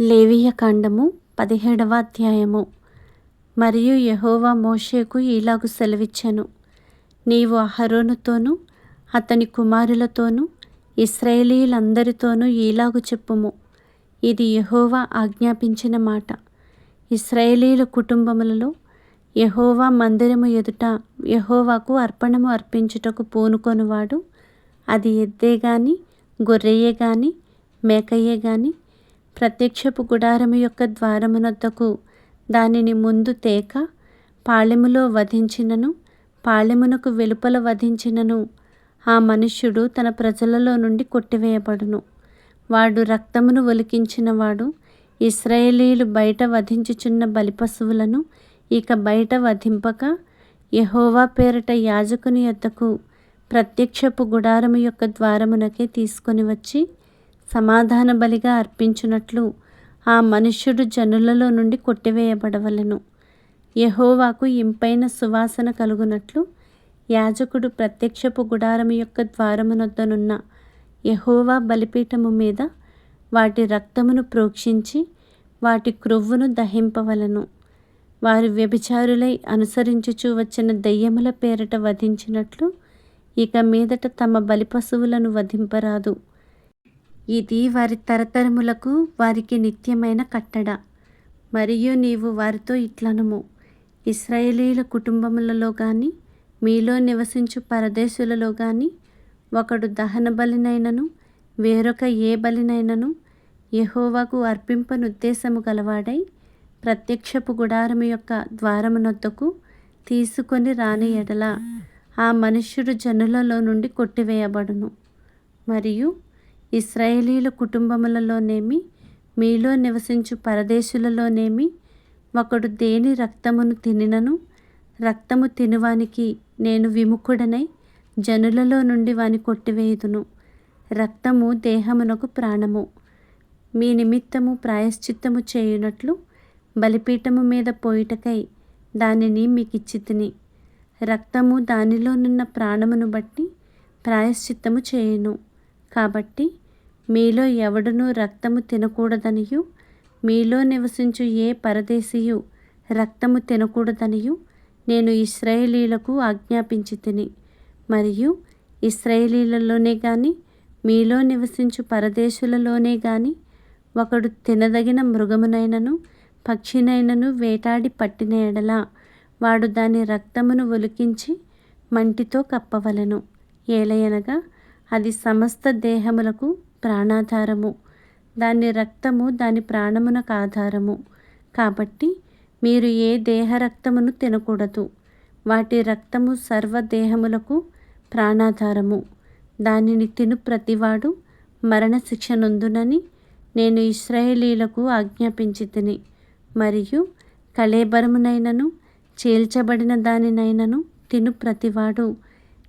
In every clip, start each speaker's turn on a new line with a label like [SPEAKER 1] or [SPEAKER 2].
[SPEAKER 1] లేవియ కాండము పదిహేడవ అధ్యాయము మరియు యహోవా మోషేకు ఇలాగు సెలవిచ్చెను. నీవు అహరోనుతోనూ అతని కుమారులతోనూ ఇస్రాయేలీలందరితోనూ ఈలాగు చెప్పుము. ఇది యహోవా ఆజ్ఞాపించిన మాట. ఇస్రాయేలీల కుటుంబములలో యహోవా మందిరము ఎదుట యహోవాకు అర్పణము అర్పించుటకు పూనుకొనువాడు. అది ఎద్దే గాని గొర్రెయే గాని మేకయే గాని ప్రత్యక్షపు గుడారము యొక్క ద్వారమునొద్దకు దానిని ముందు తేక పాళెములో వధించినను పాళెమునకు వెలుపల వధించినను ఆ మనుష్యుడు తన ప్రజలలో నుండి కొట్టివేయబడును. వాడు రక్తమును ఒలికించినవాడు ఇస్రాయేలీలు బయట వధించుచున్న బలిపశువులను ఇక బయట వధింపక యహోవా పేరిట యాజకుని యొద్దకు ప్రత్యక్షపు గుడారము యొక్క ద్వారమునకే తీసుకొని వచ్చి సమాధాన బలిగా అర్పించునట్లు ఆ మనుష్యుడు జనులలో నుండి కొట్టివేయబడవలెను. యహోవాకు ఇంపైన సువాసన కలుగునట్లు యాజకుడు ప్రత్యక్షపు గుడారము యొక్క ద్వారమునొద్దనున్న యహోవా బలిపీఠము మీద వాటి రక్తమును ప్రోక్షించి వాటి క్రొవ్వును దహింపవలను. వారు వ్యభిచారులై అనుసరించుచూ వచ్చిన దెయ్యముల పేరిట వధించినట్లు ఇక మీదట తమ బలిపశువులను వధింపరాదు. ఇది వారి తరతరములకు వారికి నిత్యమైన కట్టడ. మరియు నీవు వారితో ఇట్లనము. ఇస్రాయేలీల కుటుంబములలో కానీ మీలో నివసించు పరదేశులలో కానీ ఒకడు దహన బలినైనను వేరొక ఏ బలినైనను యహోవాకు అర్పింపనుద్దేశము గలవాడై ప్రత్యక్షపు గుడారము యొక్క ద్వారమునొద్దకు తీసుకొని రాని ఎడల ఆ మనుష్యుడు జనులలో నుండి కొట్టివేయబడును. మరియు ఇస్రాయేలీల కుటుంబములలోనేమి మీలో నివసించు పరదేశులలోనేమి ఒకడు దేని రక్తమును తినినను రక్తము తినువానికి నేను విముఖుడనై జనులలో నుండి వాని కొట్టివేయుదును. రక్తము దేహమునకు ప్రాణము. మీ నిమిత్తము ప్రాయశ్చిత్తము చేయునట్లు బలిపీఠము మీద పోయిటకై దానిని మీకిచ్చి తిని రక్తము దానిలోనున్న ప్రాణమును బట్టి ప్రాయశ్చిత్తము చేయును. కాబట్టి మీలో ఎవడునూ రక్తము తినకూడదనియు మీలో నివసించు ఏ పరదేశీయు రక్తము తినకూడదనియు నేను ఇస్రాయేలీలకు ఆజ్ఞాపించి తిని. మరియు ఇస్రాయేలీలలోనే కానీ మీలో నివసించు పరదేశులలోనే కానీ ఒకడు తినదగిన మృగమునైనను పక్షినైనను వేటాడి పట్టిన ఎడల వాడు దాని రక్తమును ఒలికించి మంటితో కప్పవలెను. ఏలయనగా అది సమస్త దేహములకు ప్రాణాధారము. దాని రక్తము దాని ప్రాణమునకు ఆధారము. కాబట్టి మీరు ఏ దేహ రక్తమును తినకూడదు. వాటి రక్తము సర్వ దేహములకు ప్రాణాధారము. దానిని తిను ప్రతివాడు మరణశిక్ష నొందునని నేను ఇస్రాయేలీలకు ఆజ్ఞాపించి తిని మరియు కళేబరమునైనను చీల్చబడిన దానినైనను తిను ప్రతివాడు.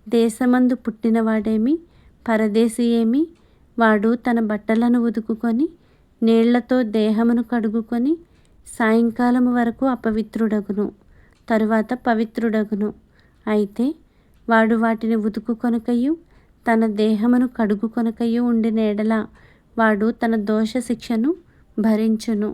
[SPEAKER 1] దేశమందు పుట్టినవాడేమి? పరదేశి ఏమి? వాడు తన బట్టలను ఉదుకుకొని నీళ్ళతో దేహమును కడుగుకొని సాయంకాలము వరకు అపవిత్రుడగును తరువాత పవిత్రుడగును. అయితే వాడు వాటిని ఉతుకుకొనకయు తన దేహమును కడుగుకొనకయు ఉండిన ఎడల వాడు తన దోష శిక్షను భరించును.